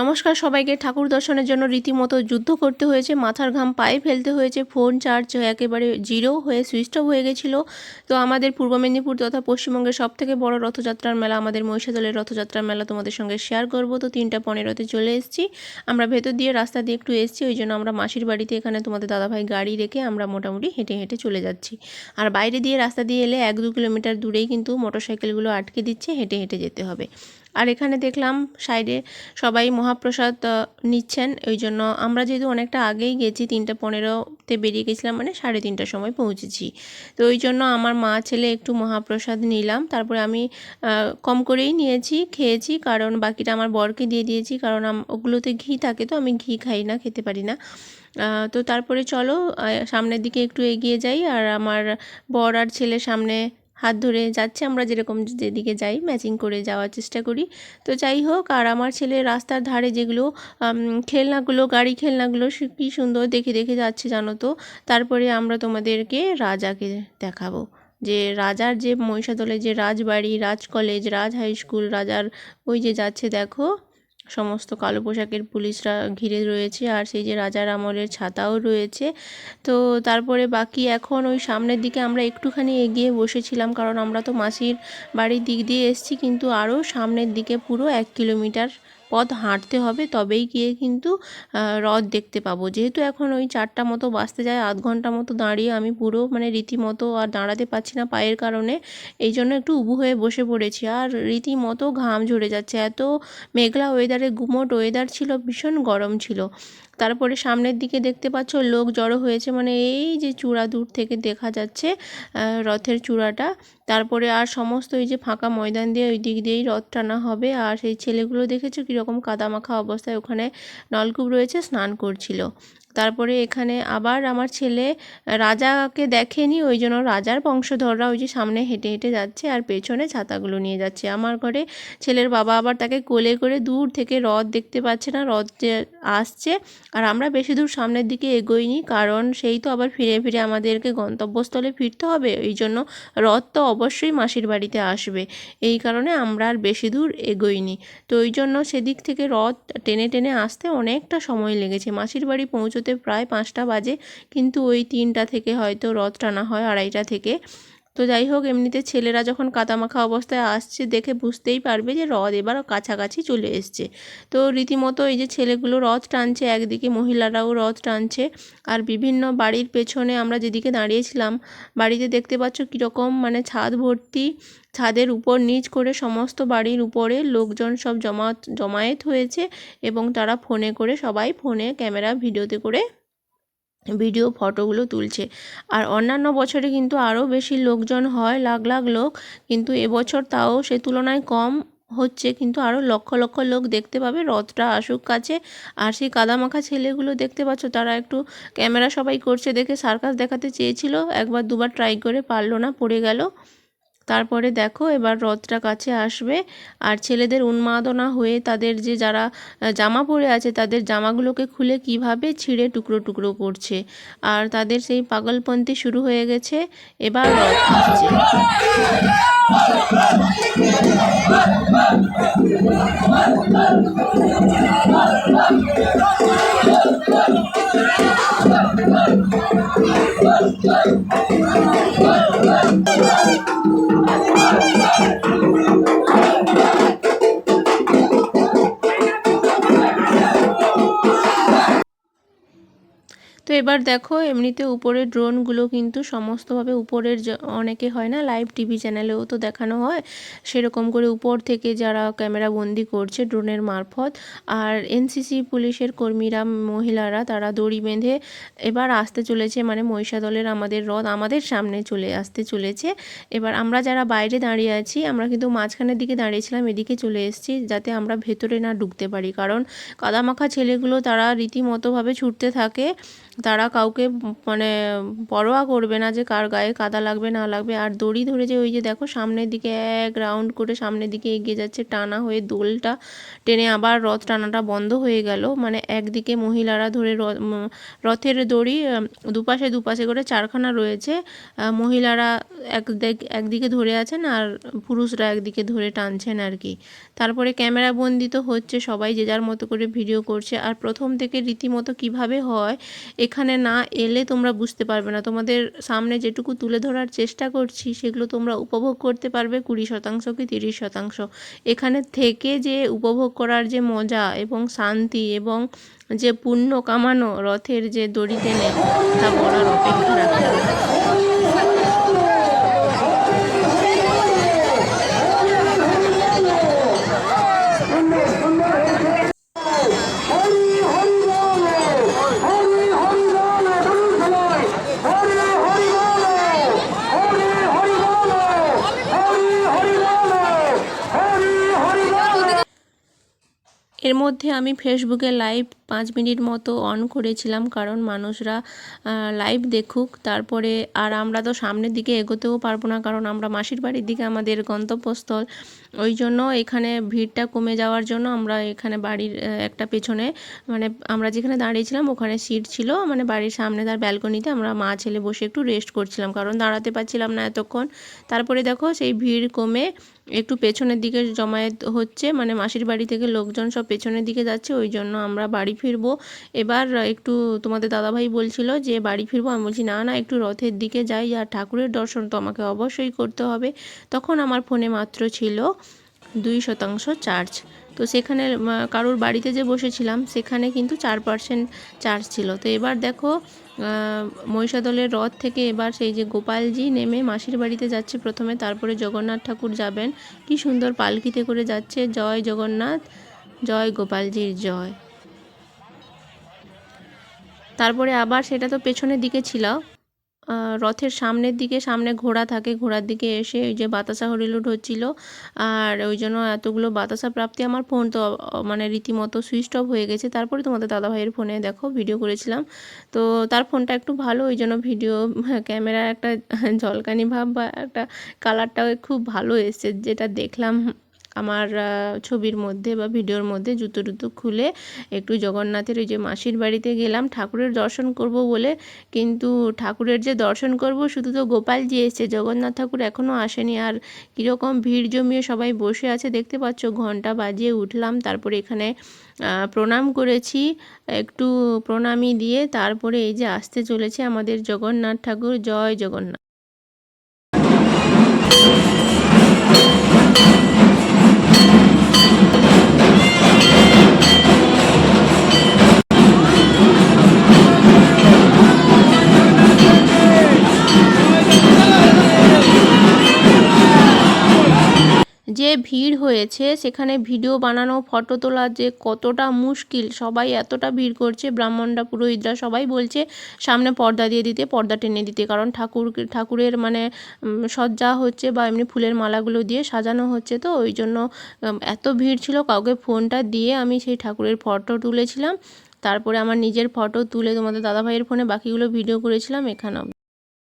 নমস্কার সবাইকে। ঠাকুর দর্শনের জন্য রীতিমতো যুদ্ধ করতে হয়েছে। মাথার ঘাম পায়ে ফেলতে হয়েছে। ফোন চার্জ একেবারে জিরো হয়ে সুইচ অফ হয়ে গেছিল। তো আমাদের পূর্ব মেদিনীপুর তথা পশ্চিমবঙ্গের সব থেকে বড় রথযাত্রার মেলা আমাদের মহিষাদলের রথযাত্রার মেলা তোমাদের সঙ্গে শেয়ার করব। তো তিনটা পনেরোতে চলে এসেছি। আমরা ভেতর দিয়ে রাস্তা দিয়ে একটু এসেছি। ওই জন্য আমরা মাসির বাড়িতে এখানে তোমাদের দাদাভাই গাড়ি রেখে আমরা মোটামুটি হেঁটে হেঁটে চলে যাচ্ছি। আর বাইরে দিয়ে রাস্তা দিয়ে এলে এক দু কিলোমিটার দূরেই কিন্তু মোটরসাইকেলগুলো আটকে দিচ্ছে। হেঁটে হেঁটে যেতে হবে। আর এখানে দেখলাম সাইডে সবাই মহাপ্রসাদ নিচ্ছেন। ওই জন্য আমরা যেহেতু অনেকটা আগেই গেছি, তিনটা পনেরোতে বেরিয়ে গেছিলাম মানে সাড়ে তিনটার সময় পৌঁছেছি। তো ওই জন্য আমার মা, ছেলে একটু মহাপ্রসাদ নিলাম। তারপরে আমি কম করেই নিয়েছি, খেয়েছি, কারণ বাকিটা আমার বরকে দিয়ে দিয়েছি, কারণ ওগুলোতে ঘি থাকে তো, আমি ঘি খাই না, খেতে পারি না। তো তারপরে চলো সামনের দিকে একটু এগিয়ে যাই, আর আমার বর আর ছেলে সামনে হাত ধরে যাচ্ছে, আমরা যেরকম যেদিকে যাই ম্যাচিং করে যাওয়ার চেষ্টা করি। তো যাই হোক, আর আমার ছেলে রাস্তার ধারে যেগুলো খেলনাগুলো, গাড়ি খেলনাগুলো কী সুন্দর দেখে দেখে যাচ্ছে জানো তো? তারপরে আমরা তোমাদেরকে রাজাকে দেখাবো। যে রাজার যে মহিষাদলের যে রাজবাড়ি, Raj college, Raj high school, রাজার ওই যে যাচ্ছে দেখো সমস্ত কালো পোশাকের পুলিশরা ঘিরে রয়েছে আর সেই যে রাজার আমলের ছাতাও রয়েছে। তো তারপরে বাকি এখন ওই সামনের দিকে আমরা একটুখানি এগিয়ে বসেছিলাম কারণ আমরা তো মাসির বাড়ির দিক দিয়ে এসছি, কিন্তু আরও সামনের দিকে পুরো এক কিলোমিটার পথ হাঁটতে হবে তবেই গিয়ে কিন্তু হ্রদ দেখতে পাবো। যেহেতু এখন ওই চারটা মতো বাজতে যায়, আধ ঘণ্টা মতো দাঁড়িয়ে আমি পুরো মানে রীতিমতো আর দাঁড়াতে পারছি না পায়ের কারণে, এই জন্য একটু উবু হয়ে বসে পড়েছি। আর রীতিমতো ঘাম ঝরে যাচ্ছে। এত মেঘলা ওয়েদারে গুমোট ওয়েদার ছিল, ভীষণ গরম ছিল। তারপরে সামনের দিকে দেখতে পাচ্ছ লোক জড়ো হয়েছে মানে এই যে চূড়া দূর থেকে দেখা যাচ্ছে রথের চূড়াটা। তারপরে আর সমস্ত ওই যে ফাঁকা ময়দান দিয়ে ওই দিক দিয়েই রথ টানা হবে। আর সেই ছেলেগুলো দেখেছ কীরকম কাদামাখা অবস্থায় ওখানে নলকূপ রয়েছে, স্নান করছিল। তারপরে এখানে আবার আমার ছেলে রাজাকে দেখেনি, ওই জন্য রাজার বংশধররা ওই যে সামনে হেঁটে হেঁটে যাচ্ছে আর পেছনে ছাতাগুলো নিয়ে যাচ্ছে। আমার ঘরে ছেলের বাবা আবার তাকে কোলে করে দূর থেকে রথ দেখতে পাচ্ছে না, রথ যে আসছে আর আমরা বেশি দূর সামনের দিকে এগোইনি, কারণ সেই তো আবার ফিরে ফিরে আমাদেরকে গন্তব্যস্থলে ফিরতে হবে, এই জন্য রথ তো অবশ্যই মাসির বাড়িতে আসবে। এই কারণে আমরা আর বেশি দূর এগোইনি। তো ওই জন্য সেদিক থেকে রথ টেনে টেনে আসতে অনেকটা সময় লেগেছে। মাসির বাড়ি পৌঁছতে প্রায় পাঁচটা বাজে। কিন্তু ওই তিনটা থেকে হয়তো রথ টানা হয় আড়াইটা থেকে। তো যাই হোক, এমনিতে ছেলেরা যখন কাদামাখা অবস্থায় আসছে, দেখে বুঝতেই পারবে যে রথ এবার কাছাকাছি চলে এসছে। তো রীতিমতো এই যে ছেলেগুলো রথ টানছে, একদিকে মহিলারাও রথ টানছে, আর বিভিন্ন বাড়ির পেছনে আমরা যেদিকে দাঁড়িয়েছিলাম, বাড়িতে দেখতে পাচ্ছ কীরকম মানে ছাদ ভর্তি, ছাদের উপর নিচ করে সমস্ত বাড়ির উপরে লোকজন সব জমা, জমায়েত হয়েছে এবং তারা ফোনে করে সবাই ফোনে ক্যামেরা ভিডিওতে করে ভিডিও ফটোগুলো তুলছে। আর অন্যান্য বছরে কিন্তু আরও বেশি লোকজন হয়, লাখ লাখ লোক। কিন্তু এবছর তাও সে তুলনায় কম হচ্ছে। কিন্তু আরও লক্ষ লক্ষ লোক দেখতে পাবে। রথটা আসুক কাছে। আর সেই কাদামাখা ছেলেগুলো দেখতে পাচ্ছ, তারা একটু ক্যামেরা সবাই করছে দেখে সার্কাস দেখাতে চেয়েছিল। একবার দুবার ট্রাই করে পারল না, পড়ে গেল। তারপরে দেখো এবার রথটা কাছে আসবে। আর ছেলেদের উন্মাদনা হয়ে তাদের যে যারা জামা পরে আছে তাদের জামাগুলোকে খুলে কীভাবে ছিঁড়ে টুকরো টুকরো করছে। আর তাদের সেই পাগলপন্থী শুরু হয়ে গেছে। এবার রথ আসছে। এবার দেখো, এমনিতে উপরের ড্রোনগুলো কিন্তু সমস্তভাবে উপরের অনেকে হয় না লাইভ টিভি চ্যানেলেও তো দেখানো হয়। সেরকম করে উপর থেকে যারা ক্যামেরা বন্দি করছে ড্রোনের মারফত, আর এনসিসি পুলিশের কর্মীরা, মহিলারা, তারা দড়ি বেঁধে এবার আসতে চলেছে মানে মহিষাদলের আমাদের রথ আমাদের সামনে চলে আসতে চলেছে। এবার আমরা যারা বাইরে দাঁড়িয়ে আছি, আমরা কিন্তু মাঝখানের দিকে দাঁড়িয়েছিলাম, এদিকে চলে এসেছি, যাতে আমরা ভেতরে না ঢুকতে পারি। কারণ কাদামাখা ছেলেগুলো, তারা রীতিমতোভাবে ছুটতে থাকে, তারা কাউকে মানে পরোয়া করবে না যে কার গায়ে কাদা লাগবে, না লাগবে। আর দড়ি ধরে যে ওই যে দেখো, সামনের দিকে এক রাউন্ড করে সামনের দিকে এগিয়ে যাচ্ছে টানা হয়ে দোলটা টেনে আবার রথ টানাটা বন্ধ হয়ে গেল। মানে একদিকে মহিলারা ধরে রথের দড়ি দুপাশে দুপাশে করে চারখানা রয়েছে। মহিলারা একদিক একদিকে ধরে আছেন আর পুরুষরা একদিকে ধরে টানছেন আর কি। তারপরে ক্যামেরা বন্দি তো হচ্ছে সবাই যে যার মতো করে ভিডিও করছে। আর প্রথম থেকে রীতিমতো কীভাবে হয়, এখানে না এলে তোমরা বুঝতে পারবে না। তোমাদের সামনে যেটুকু তুলে ধরার চেষ্টা করছি, সেগুলো তোমরা উপভোগ করতে পারবে কুড়ি শতাংশ কি তিরিশ শতাংশ। এখানে থেকে যে উপভোগ করার যে মজা এবং শান্তি এবং যে পুণ্য কামানো রথের যে দড়ি টেনে তা বলার অপেক্ষা রাখে। এর মধ্যে আমি ফেসবুকে লাইভ পাঁচ মিনিট মতো অন করেছিলাম, কারণ মানুষরা লাইভ দেখুক। তারপরে, আর আমরা তো সামনের দিকে এগোতেও পারব না, কারণ আমরা মাসির বাড়ির দিকে আমাদের গন্তব্যস্থল। ওই জন্য এখানে ভিড়টা কমে যাওয়ার জন্য আমরা এখানে বাড়ির একটা পেছনে মানে আমরা যেখানে দাঁড়িয়েছিলাম ওখানে সিট ছিল। মানে বাড়ির সামনে তার ব্যালকনিতে আমরা মা ছেলে বসে একটু রেস্ট করছিলাম, কারণ দাঁড়াতে পারছিলাম না এতক্ষণ। তারপরে দেখো, সেই ভিড় কমে একটু পেছনের দিকে জমায়েত হচ্ছে। মানে মাসির বাড়ি থেকে লোকজন সব পেছনের দিকে যাচ্ছে, ওই জন্য আমরা বাড়ি ফিরবো। এবার একটু তোমাদের দাদাভাই বলছিল যে, বাড়ি ফিরবো? আমি বলছি, না না, একটু রথের দিকে যাই আর ঠাকুরের দর্শন তো আমাকে অবশ্যই করতে হবে। তখন আমার ফোনে মাত্র ছিল দুই শতাংশ চার্জ। তো সেখানে কারোর বাড়িতে যে বসেছিলাম, সেখানে কিন্তু চার পার্সেন্ট চার্জ ছিল। তো এবার দেখো মহিষাদলের রথ থেকে এবার সেই যে গোপালজি নেমে মাসির বাড়িতে যাচ্ছে প্রথমে। তারপরে জগন্নাথ ঠাকুর যাবেন। কি সুন্দর পালকিতে করে যাচ্ছে। জয় জগন্নাথ, জয় গোপালজির জয়। তারপরে আবার সেটা তো পেছনের দিকে ছিল। রথের সামনের দিকে, সামনে ঘোড়া থাকে, ঘোড়ার দিকে এসে ওই যে বাতাসা হরিলুট হচ্ছিল। আর ওই জন্য এতগুলো বাতাসা প্রাপ্তি আমার ফোন তো মানে রীতিমতো সুইচ অফ হয়ে গেছে। তারপরে তোমাদের দাদাভাইয়ের ফোনে দেখো, ভিডিও করেছিলাম। তো তার ফোনটা একটু ভালো, ওই জন্য ভিডিও ক্যামেরা একটা ঝলকানি ভাব বা একটা কালারটাও খুব ভালো এসছে, যেটা দেখলাম আমার ছবির মধ্যে বা ভিডিওর মধ্যে জুতো টুতো খুলে একটু জগন্নাথের ওই যে মাসির বাড়িতে গেলাম, ঠাকুরের দর্শন করব বলে। কিন্তু ঠাকুরের যে দর্শন করব, শুধু তো গোপালজি এসছে, জগন্নাথ ঠাকুর এখনও আসেনি। আর কীরকম ভিড় জমিয়ে সবাই বসে আছে, দেখতে পাচ্ছ, ঘণ্টা বাজিয়ে উঠলাম। তারপরে এখানে প্রণাম করেছি, একটু প্রণামী দিয়ে তারপরে এই যে আসতে চলেছে আমাদের জগন্নাথ ঠাকুর। জয় জগন্নাথ। ভিড় হয়েছে, সেখানে ভিডিও বানানো, ফটো তোলা যে কতটা মুশকিল, সবাই এতটা ভিড় করছে, ব্রাহ্মণরা, পুরোহিতরা সবাই বলছে, সামনে পর্দা দিয়ে দিতে, পর্দা টেনে দিতে, কারণ ঠাকুর, ঠাকুরের মানে সজ্জা হচ্ছে বা এমনি ফুলের মালাগুলো দিয়ে সাজানো হচ্ছে তো, ওই জন্য এত ভিড় ছিল, কাউকে ফোনটা দিয়ে আমি সেই ঠাকুরের ফটো তুলেছিলাম, তারপরে আমার নিজের ফটো তুলে তোমাদের দাদাভাইয়ের ফোনে বাকিগুলো ভিডিও করেছিলাম, এখানে